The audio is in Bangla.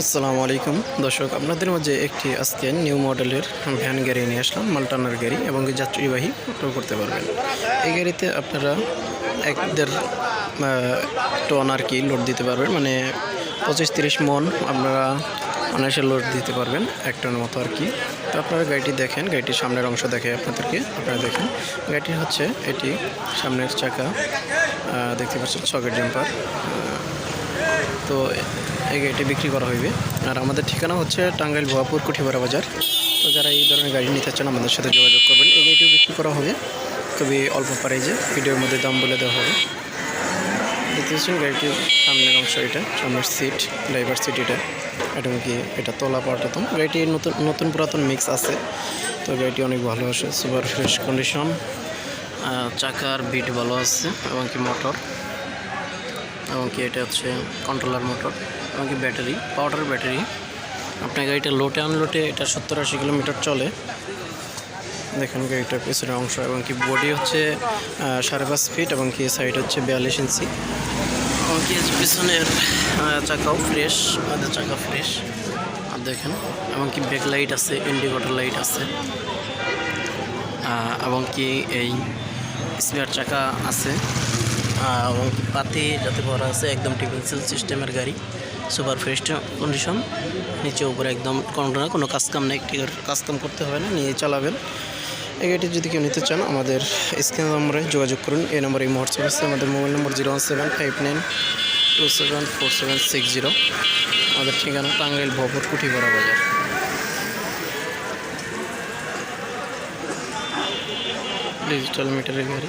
আসসালামু আলাইকুম। দর্শক, আপনাদের মাঝে একটি আজকে নিউ মডেলের ভ্যান গাড়ি নিয়ে আসলাম, মালটানার গাড়ি এবং যাত্রীবাহী টোটো করতে পারবেন। এই গাড়িতে আপনারা এক দেড় টন আর কি লোড দিতে পারবেন মানে পঁচিশ তিরিশ মন আপনারা অনায়াসে লোড দিতে পারবেন, এক টনের মতো আর কি। তো আপনারা গাড়িটি দেখেন, গাড়িটির সামনের অংশ দেখে আপনাদেরকে, আপনারা দেখেন। গাড়িটি হচ্ছে এটি সামনের চাকা দেখতে পাচ্ছেন সকেট জাম্পার তো গাড়িটি বিক্রি করা হইবে। আর আমাদের ঠিকানা হচ্ছে টাঙ্গাইল ভুয়াপুর কুঠিপাড়া বাজার। তো যারা এই ধরনের গাড়ি নিতে চান, আমাদের সাথে যোগাযোগ করবেন। এই গাড়িটিও বিক্রি করা হবে। খুবই অল্প প্রাইজে ভিডিওর মধ্যে দাম বলে দেওয়া হবে। দেখতে পাচ্ছেন গাড়িটির সামনের অংশ এটা, সামনের সিট ড্রাইভার সিট এটা এটা কি এটা তলা পাল্টাতন গাড়িটি নতুন নতুন পুরাতন মিক্স আছে। তো গাড়িটি অনেক ভালো আছে, সুপার ফ্রেশ কন্ডিশন চাকার বিট ভালো আছে, এবং কি মোটর এবং কি এটা হচ্ছে কন্ট্রোলার মোটর এবং কি ব্যাটারি পাউডার ব্যাটারি আপনার গাড়িটা লোটে আনলোটে এটা সত্তর আশি কিলোমিটার চলে। দেখেন গাড়িটার পেছনের অংশ এবং কি বডি হচ্ছে সাড়ে পাঁচ ফিট এবং কি সাইড হচ্ছে বিয়াল্লিশ ইঞ্চি এবং কি পিছনের চাকাও ফ্রেশ আমাদের চাকা ফ্রেশ আর দেখেন, এবং কি ব্যাক লাইট আছে ইন্ডিকেটর লাইট আছে। এবং কি এই স্পেয়ার চাকা আছে। এবং পাতি যাতে ভরা আছে, একদম টিফিনসেল সিস্টেমের গাড়ি সুপার ফ্রেশ কন্ডিশন নিচে উপরে একদম কোনো না, কোনো কাজকাম নেই কাজকাম করতে হবে না, নিয়ে চালাবেন। এই গাড়িটি যদি কেউ নিতে চান, আমাদের স্ক্রিন নম্বরে যোগাযোগ করুন, এই নম্বরে এই মুহূর্তে আছে, আমাদের mobile number zero one seven five nine two seven four seven six zero আমাদের ঠিকানা টাঙ্গাইল ভবর কুঠিপাড়া বাজার। ডিজিটাল মিটারের গাড়ি।